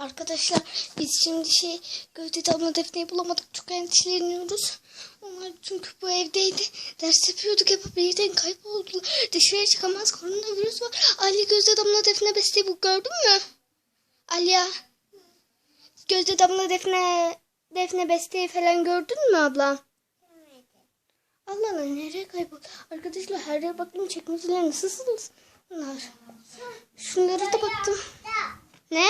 Arkadaşlar biz şimdi şey Gözde Damla Defne'yi bulamadık. Çok endişeleniyoruz. Onlar çünkü bu evdeydi. Ders yapıyorduk hep birden kayboldular. Dışarıya çıkamaz koronavirüs var. Ali Gözde Damla Defne besteyi bu gördün mü? Aliya. Gözde Damla Defne Defne besteyi falan gördün mü abla? Allah Allah nereye kayboldu? Arkadaşlar her yere baktım çekmeceler nasıl bunlar? Şunlara da baktım. Ne?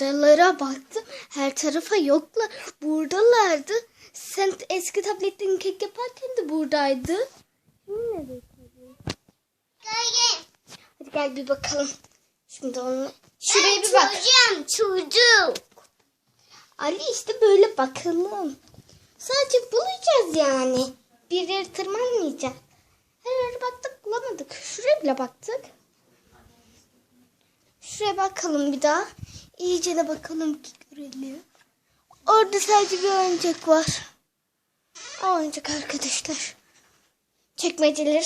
Anne odalara baktım. Her tarafa yoklar. Buradalardı. Sen eski tabletten kek yaparken de buradaydı. Şimdi nerede? Hadi gel bir bakalım. Şimdi onu şuraya bir bak. Çocuğum çocuk. Ali işte böyle bakalım. Sadece bulacağız yani. Bir yere tırmanmayacağız. Her yere baktık bulamadık. Şuraya bile baktık. Şuraya bakalım bir daha. İyice de bakalım ki görelim. Orada sadece bir oyuncak var. O oyuncak arkadaşlar. Çekmeceleri.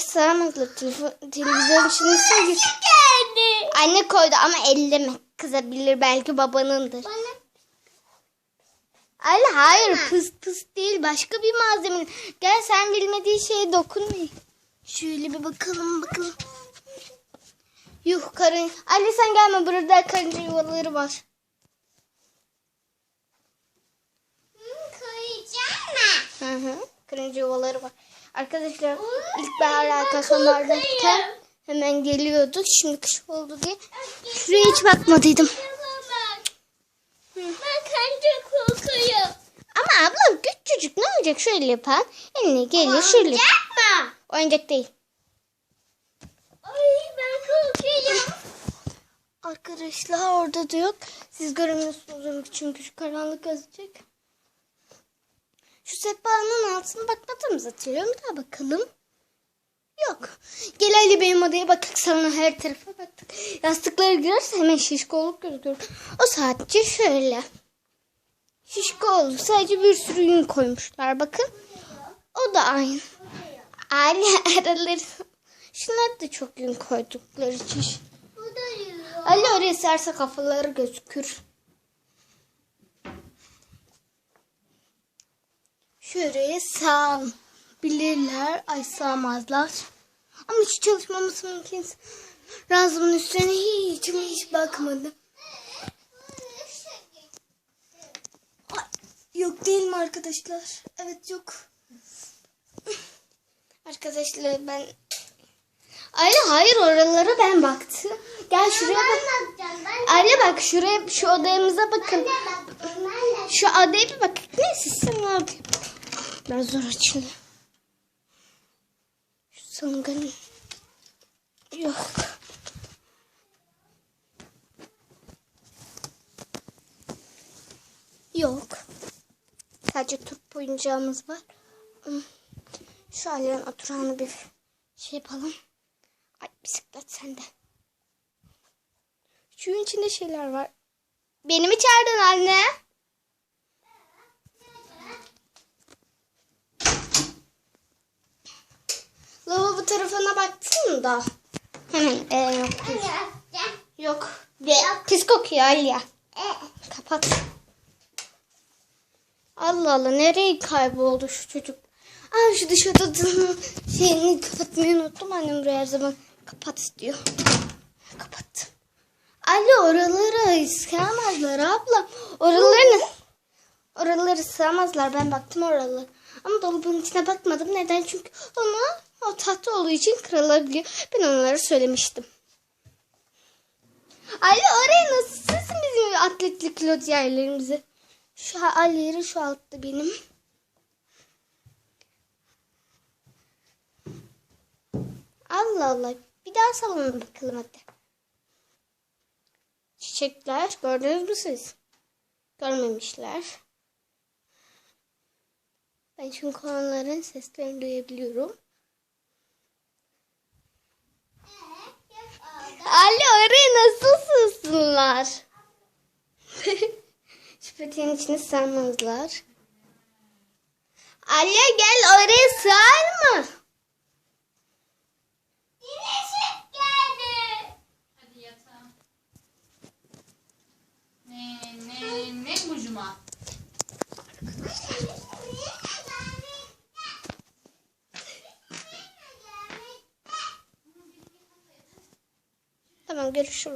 Telefon, televizyon içine sığıyor. Geldi. Anne koydu ama elleme. Kızabilir belki babanındır. Bana Ali hayır pıs pıs değil başka bir malzeme. Gel sen bilmediği şeye dokunma. Şöyle bir bakalım bakalım. Yuh karın. Ali sen gelme burada karınca yuvaları var. mı? Hı hı. Karınca yuvaları var. Arkadaşlar ilkbahar arkadaşlarken hemen geliyorduk. Şimdi kış oldu diye. Şuraya hiç bakmadıydım. Ben kanca kokuyor. Ama ablam küçücük ne olacak şöyle yapan. Eline geliyor şöyle. Yapma. Oyuncak değil. Ay ben korkuyorum. Arkadaşlar orada da yok. Siz göremiyorsunuz çünkü şu karanlık azıcık. Şu sehpanın altına bakmadığımız hatırlıyorum. Bir daha bakalım. Yok. Gel Ali benim odaya bakak sana her tarafa baktık. Yastıklara girerse hemen şişko olup gözüküyor. O sadece şöyle. Şişko oldu. Sadece bir sürü yün koymuşlar. Bakın. O da aynı. Ali araları. Şunlar da çok yün koydukları için. Ali oraya serse kafaları gözükür. Şuraya sağ bilirler. Ay sağmazlar. Ama hiç çalışmamız mümkün. Razımın üstüne hiç mi hiç bakmadım. Yok değil mi arkadaşlar? Evet yok. Arkadaşlar ben... Hayır hayır oralara ben baktım. Gel şuraya bak. Ben. Ben Anne bak şuraya şu odamıza bakın. Ben. Şu odaya bir bak. Neyse sen orada. Biraz zor açılıyor. Şu sanganın. Yok. Yok. Sadece turp oyuncağımız var. Hmm. Şu ailenin oturağını bir şey yapalım. Ay bisiklet sende. Şunun içinde şeyler var. Beni mi çağırdın anne? Lavabo tarafına baktın da. Hemen e, yok. Yok. De, pis kokuyor Aliya. Kapat. Allah Allah nereye kayboldu şu çocuk? Aa şu dışarıda şeyini kapatmayı unuttum. Annem buraya her zaman kapat diyor. Kapattım. Ali oraları sığamazlar abla. Oralarını oraları sığamazlar. Ben baktım oraları. Ama dolabın içine bakmadım. Neden? Çünkü ona o tahta olduğu için kırılabiliyor. Ben onlara söylemiştim. Ali oraya nasıl sığsın bizim atletlik lot yerlerimizi? Şu Ali yeri şu altta benim. Allah Allah. Bir daha salona bakalım hadi. Çiçekler gördünüz mü siz? Görmemişler. Ben çünkü onların seslerini duyabiliyorum. Ali oraya nasıl sığsınlar? Şu içine sığmazlar. Ali gel oraya sığar? Görüşürüz.